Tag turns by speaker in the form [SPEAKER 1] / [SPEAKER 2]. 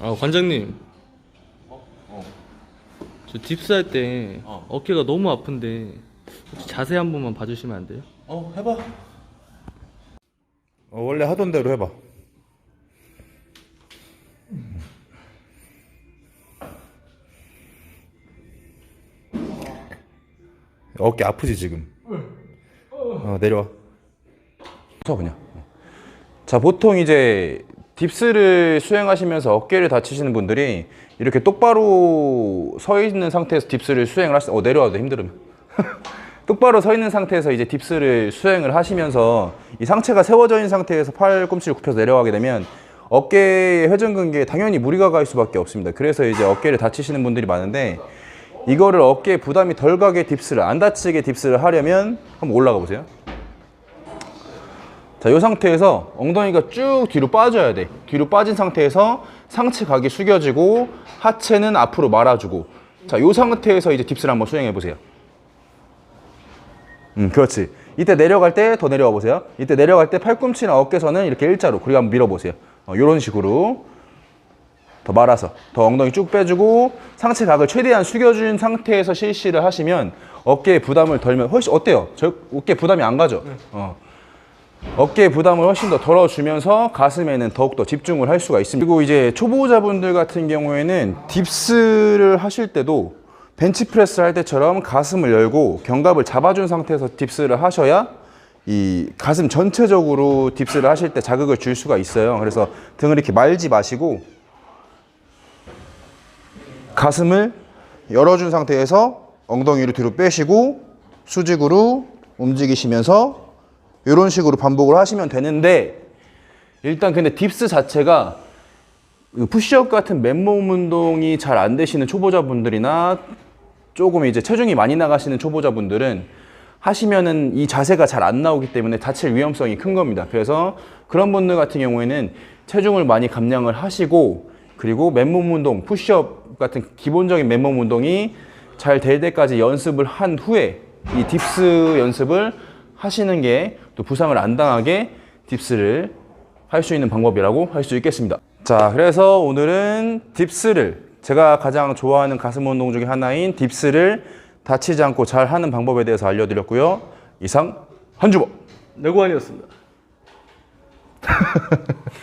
[SPEAKER 1] 아 관장님. 저 딥스 할 때
[SPEAKER 2] 어.
[SPEAKER 1] 어 깨가 너무 아픈데 혹시 자세 한 번만 봐주시면 안 돼요?
[SPEAKER 2] 어 해봐. 어, 원래 하던 대로 해봐. 어깨 아프지 지금? 어 내려와. 서 그냥 자 보통 이제 딥스를 수행하시면서 어깨를 다치시는 분들이 이렇게 똑바로 서 있는 상태에서 딥스를 수행을 하시 어 내려와도 힘들으면 똑바로 서 있는 상태에서 이제 딥스를 수행을 하시면서 이 상체가 세워져 있는 상태에서 팔꿈치를 굽혀서 내려가게 되면 어깨의 회전근개에 당연히 무리가 갈 수밖에 없습니다. 그래서 이제 어깨를 다치시는 분들이 많은데 이거를 어깨에 부담이 덜 가게 딥스를 안 다치게 딥스를 하려면 한번 올라가 보세요. 자, 이 상태에서 엉덩이가 쭉 뒤로 빠져야 돼. 뒤로 빠진 상태에서 상체 각이 숙여지고 하체는 앞으로 말아주고. 자, 이 상태에서 이제 딥스를 한번 수행해 보세요. 음, 그렇지. 이때 내려갈 때 더 내려와 보세요. 이때 내려갈 때 팔꿈치나 어깨선은 이렇게 일자로 그리고 한번 밀어 보세요. 어, 이런 식으로 더 말아서 더 엉덩이 쭉 빼주고 상체 각을 최대한 숙여준 상태에서 실시를 하시면 어깨에 부담을 덜면 훨씬 어때요? 저 어깨 부담이 안 가죠? 어. 어깨에 부담을 훨씬 더 덜어주면서 가슴에는 더욱더 집중을 할 수가 있습니다. 그리고 이제 초보자분들 같은 경우에는 딥스를 하실 때도 벤치프레스 할 때처럼 가슴을 열고 견갑을 잡아준 상태에서 딥스를 하셔야 이 가슴 전체적으로 딥스를 하실 때 자극을 줄 수가 있어요. 그래서 등을 이렇게 말지 마시고 가슴을 열어준 상태에서 엉덩이를 뒤로 빼시고 수직으로 움직이시면서 이런 식으로 반복을 하시면 되는데 일단 근데 딥스 자체가 그 푸시업 같은 맨몸 운동이 잘 안 되시는 초보자분들이나 조금 이제 체중이 많이 나가시는 초보자분들은 하시면은 이 자세가 잘 안 나오기 때문에 다칠 위험성이 큰 겁니다. 그래서 그런 분들 같은 경우에는 체중을 많이 감량을 하시고 그리고 맨몸 운동, 푸시업 같은 기본적인 맨몸 운동이 잘 될 때까지 연습을 한 후에 이 딥스 연습을 하시는 게 또 부상을 안 당하게 딥스를 할 수 있는 방법이라고 할 수 있겠습니다. 자, 그래서 오늘은 딥스를 제가 가장 좋아하는 가슴 운동 중에 하나인 딥스를 다치지 않고 잘 하는 방법에 대해서 알려드렸고요. 이상 한주먹.
[SPEAKER 1] 내고환이었습니다.